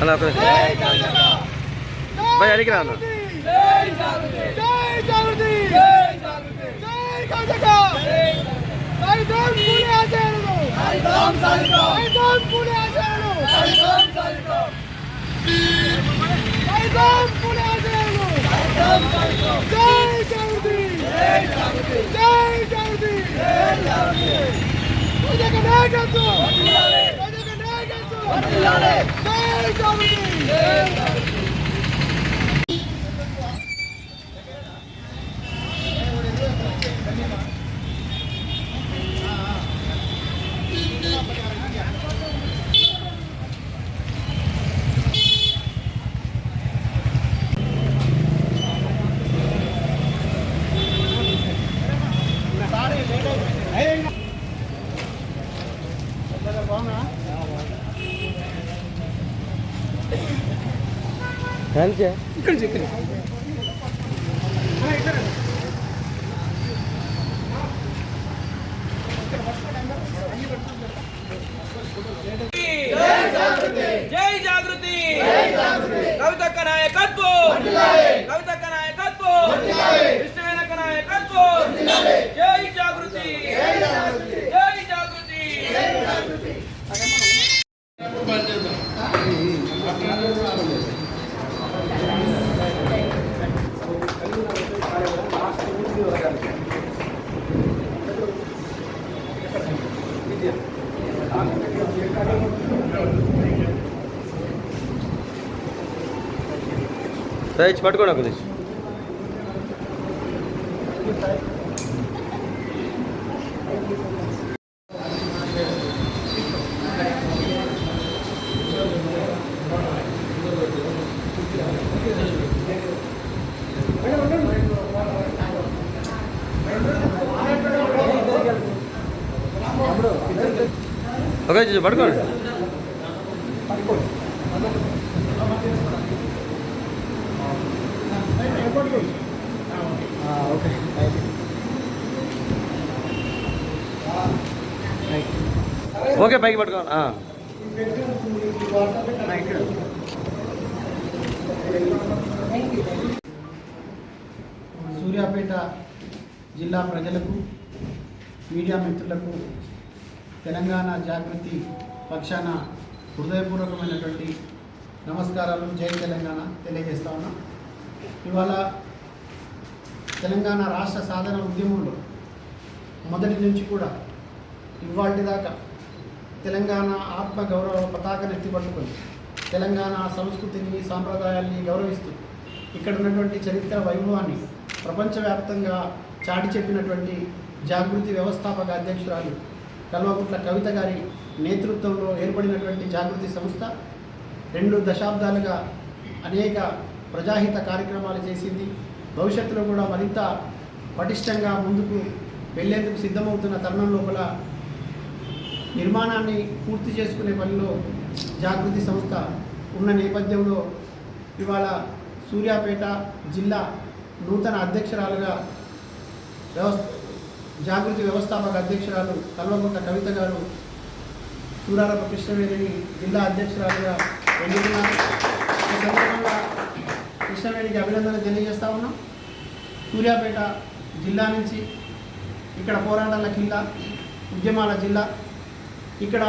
అలా ఒక భయ్ అడిగి Hey Dominique! అన్న థ్యాంక్స్ జై జాగృతి కవితక్క నాయకత్వం కవితక్క నాయకత్వం కృష్ణవేనక్క నాయకత్వం జై జాగృతి జై జాగృతి దయచి పట్టుకోండి ఒక దిశ ఓకే జీజు ఓకే పైకి పట్టుకోండి ఆ. సూర్యాపేట జిల్లా ప్రజలకు మీడియా మిత్రులకు తెలంగాణ జాగృతి పక్షాన హృదయపూర్వకమైనటువంటి నమస్కారాలు. జై తెలంగాణ. తెలియజేస్తా ఉన్నాం. ఇవాళ తెలంగాణ రాష్ట్ర సాధన ఉద్యమంలో మొదటి నుంచి కూడా ఇవాటి దాకా తెలంగాణ ఆత్మ గౌరవ పతాకను ఎత్తిపట్టుకొని తెలంగాణ సంస్కృతిని సాంప్రదాయాల్ని గౌరవిస్తూ ఇక్కడ ఉన్నటువంటి చరిత్ర వైభవాన్ని ప్రపంచవ్యాప్తంగా చాటి చెప్పినటువంటి జాగృతి వ్యవస్థాపక అధ్యక్షురాలు కల్వకుట్ల కవిత గారి నేతృత్వంలో ఏర్పడినటువంటి జాగృతి సంస్థ రెండు దశాబ్దాలుగా అనేక ప్రజాహిత కార్యక్రమాలు చేసింది. భవిష్యత్తులో కూడా మరింత పటిష్టంగా ముందుకు వెళ్ళేందుకు సిద్ధమవుతున్న తరుణం లోపల నిర్మాణాన్ని పూర్తి చేసుకునే పనిలో జాగృతి సంస్థ ఉన్న నేపథ్యంలో ఇవాళ సూర్యాపేట జిల్లా నూతన అధ్యక్షురాలుగా వ్యవస్థ జాగృతి వ్యవస్థాపక అధ్యక్షురాలు కల్వకుంట కవిత గారు సూరారపు కృష్ణవేణిని జిల్లా అధ్యక్షురాలుగా ఎన్నుకున్నారు. ఈ సందర్భంగా కృష్ణవేణికి అభినందనలు తెలియజేస్తా ఉన్నాం. సూర్యాపేట జిల్లా నుంచి ఇక్కడ పోరాటాల కింద ఉద్యమాల జిల్లా ఇక్కడ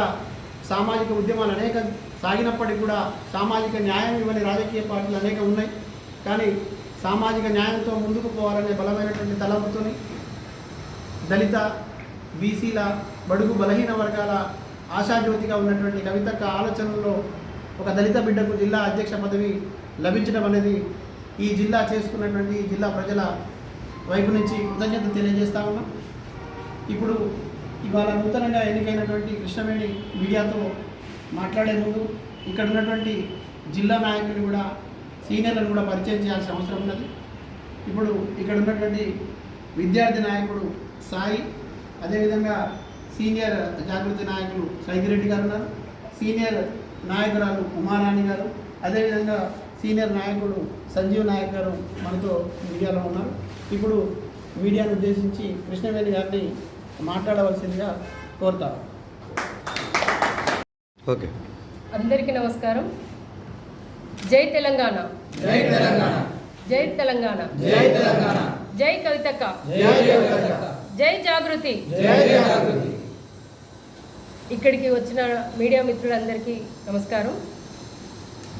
సామాజిక ఉద్యమాలు అనేక సాగినప్పటికీ కూడా సామాజిక న్యాయం ఇవ్వని రాజకీయ పార్టీలు అనేక ఉన్నాయి. కానీ సామాజిక న్యాయంతో ముందుకు పోవాలనే బలమైనటువంటి తలంపుతోని దళిత బీసీల బడుగు బలహీన వర్గాల ఆశాజ్యోతిగా ఉన్నటువంటి కవితక్క ఆలోచనలో ఒక దళిత బిడ్డకు జిల్లా అధ్యక్ష పదవి లభించడం అనేది ఈ జిల్లా చేసుకున్నటువంటి ఈ జిల్లా ప్రజల వైపు నుంచి కృతజ్ఞత తెలియజేస్తా ఉన్నాం. ఇప్పుడు ఇవాళ నూతనంగా ఎన్నికైనటువంటి కృష్ణవేణి మీడియాతో మాట్లాడే ముందు ఇక్కడ ఉన్నటువంటి జిల్లా నాయకులు కూడా సీనియర్లను కూడా పరిచయం చేయాల్సిన అవసరం ఉన్నది. ఇప్పుడు ఇక్కడ ఉన్నటువంటి విద్యార్థి నాయకుడు సాయి అదేవిధంగా సీనియర్ జాగృతి నాయకులు సైదిరెడ్డి గారు ఉన్నారు. సీనియర్ నాయకురాలు ఉమారాణి గారు అదేవిధంగా సీనియర్ నాయకుడు సంజీవ్ నాయక్ గారు మనతో మీడియాలో ఉన్నారు. ఇప్పుడు మీడియాను ఉద్దేశించి కృష్ణవేణి గారిని మాట్లాడవలసిందిగా కోరుతారు. ఓకే. అందరికీ నమస్కారం. జై తెలంగాణ. జై తెలంగాణ. జై తెలంగాణ. జై తెలంగాణ. జై కవితక్క. జై జాగృతి. జై జాగృతి. ఇక్కడికి వచ్చిన మీడియా మిత్రులందరికీ నమస్కారం.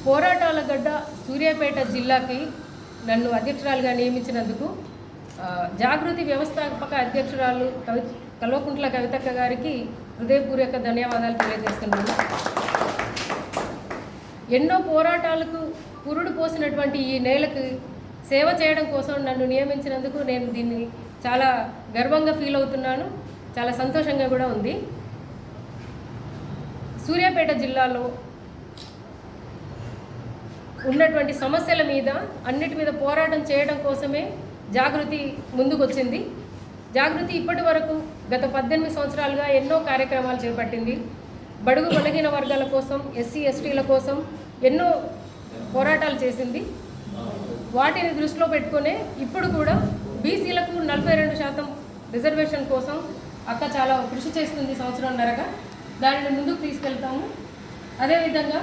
పోరాటాల గడ్డ సూర్యాపేట జిల్లాకి నన్ను అధ్యక్షురాలుగా నియమించినందుకు జాగృతి వ్యవస్థాపక అధ్యక్షురాలు కవి కల్వకుంట్ల కవితక్క గారికి హృదయపూర్వక ధన్యవాదాలు తెలియజేస్తున్నాను. ఎన్నో పోరాటాలకు పురుడు పోసినటువంటి ఈ నేలకు సేవ చేయడం కోసం నన్ను నియమించినందుకు నేను దీన్ని చాలా గర్వంగా ఫీల్ అవుతున్నాను. చాలా సంతోషంగా కూడా ఉంది. సూర్యాపేట జిల్లాలో ఉన్నటువంటి సమస్యల మీద అన్నిటి మీద పోరాటం చేయడం కోసమే జాగృతి ముందుకొచ్చింది. జాగృతి ఇప్పటి వరకు గత పద్దెనిమిది సంవత్సరాలుగా ఎన్నో కార్యక్రమాలు చేపట్టింది. బడుగు బలహీన వర్గాల కోసం ఎస్సీ ఎస్టీల కోసం ఎన్నో పోరాటాలు చేసింది. వాటిని దృష్టిలో పెట్టుకునే ఇప్పుడు కూడా బీసీలకు నలభై రెండు శాతం రిజర్వేషన్ కోసం అక్క చాలా కృషి చేస్తుంది సంవత్సరంన్నరగా. దానిని ముందుకు తీసుకెళ్తాము. అదేవిధంగా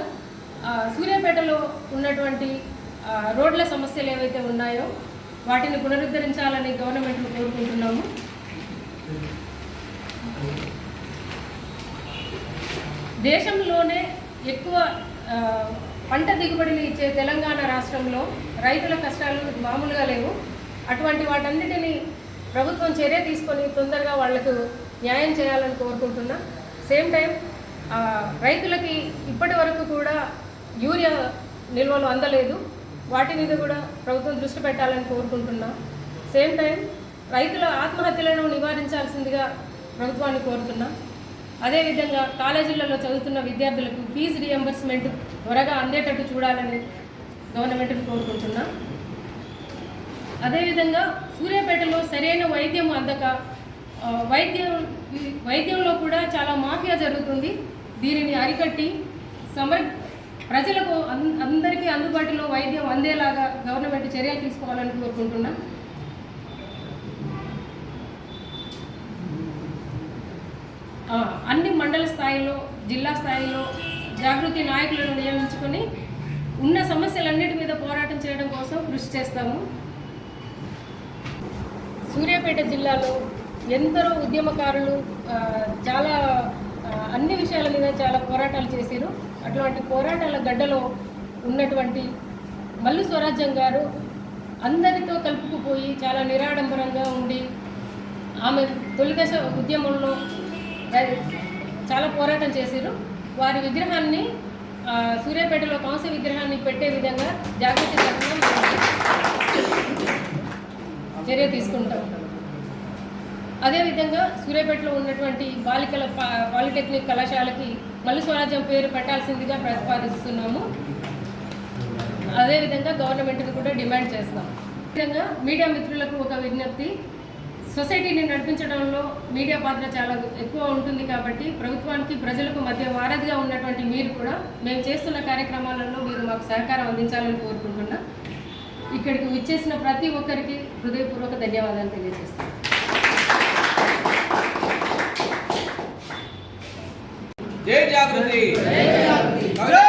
సూర్యాపేటలో ఉన్నటువంటి రోడ్ల సమస్యలు ఏవైతే ఉన్నాయో వాటిని పునరుద్ధరించాలని గవర్నమెంట్ను కోరుకుంటున్నాము. దేశంలోనే ఎక్కువ పంట దిగుబడిని ఇచ్చే తెలంగాణ రాష్ట్రంలో రైతుల కష్టాలు మామూలుగా లేవు. అటువంటి వాటన్నిటిని ప్రభుత్వం చర్య తీసుకొని తొందరగా వాళ్ళకు న్యాయం చేయాలని కోరుకుంటున్నా. సేమ్ టైం రైతులకి ఇప్పటి వరకు కూడా యూరియా నిల్వలు అందలేదు. వాటి మీద కూడా ప్రభుత్వం దృష్టి పెట్టాలని కోరుకుంటున్నాం. సేమ్ టైం రైతుల ఆత్మహత్యలను నివారించాల్సిందిగా ప్రభుత్వాన్ని కోరుతున్నాం. అదేవిధంగా కాలేజీలలో చదువుతున్న విద్యార్థులకు ఫీజు రియంబర్స్మెంట్ త్వరగా అందేటట్టు చూడాలని గవర్నమెంట్ని కోరుకుంటున్నాం. అదేవిధంగా సూర్యాపేటలో సరైన వైద్యం అందక వైద్యం వైద్యంలో కూడా చాలా మాఫియా జరుగుతుంది. దీనిని అరికట్టి సమర్ ప్రజలకు అంద అందరికీ అందుబాటులో వైద్యం అందేలాగా గవర్నమెంట్ చర్యలు తీసుకోవాలని కోరుకుంటున్నా. అన్ని మండల స్థాయిలో జిల్లా స్థాయిలో జాగృతి నాయకులను నియమించుకొని ఉన్న సమస్యలన్నిటి మీద పోరాటం చేయడం కోసం కృషి చేస్తాము. సూర్యాపేట జిల్లాలో ఎందరో ఉద్యమకారులు చాలా అన్ని విషయాల మీద చాలా పోరాటాలు చేశారు. అటువంటి పోరాటాల గడ్డలో ఉన్నటువంటి మల్లు స్వరాజ్యం గారు అందరితో కలుపుకుపోయి చాలా నిరాడంబరంగా ఉండి ఆమె తొలిదశ ఉద్యమంలో చాలా పోరాటం చేశారు. వారి విగ్రహాన్ని సూర్యాపేటలో కౌన్సిల్ విగ్రహాన్ని పెట్టే విధంగా జాగ్రత్త చర్య తీసుకుంటాం. అదేవిధంగా సూర్యాపేటలో ఉన్నటువంటి బాలికల పాలిటెక్నిక్ కళాశాలకి మల్లు స్వరాజ్యం పేరు పెట్టాల్సిందిగా ప్రతిపాదిస్తున్నాము. అదేవిధంగా గవర్నమెంట్ని కూడా డిమాండ్ చేస్తాం. విధంగా మీడియా మిత్రులకు ఒక విజ్ఞప్తి. సొసైటీని నడిపించడంలో మీడియా పాత్ర చాలా ఎక్కువ ఉంటుంది కాబట్టి ప్రభుత్వానికి ప్రజలకు మధ్య వారధిగా ఉన్నటువంటి మీరు కూడా మేము చేస్తున్న కార్యక్రమాలలో మీరు మాకు సహకారం అందించాలని కోరుకుంటున్నా. ఇక్కడికి విచ్చేసిన ప్రతి ఒక్కరికి హృదయపూర్వక ధన్యవాదాలు తెలియజేస్తాను జై జాగృతి కవిత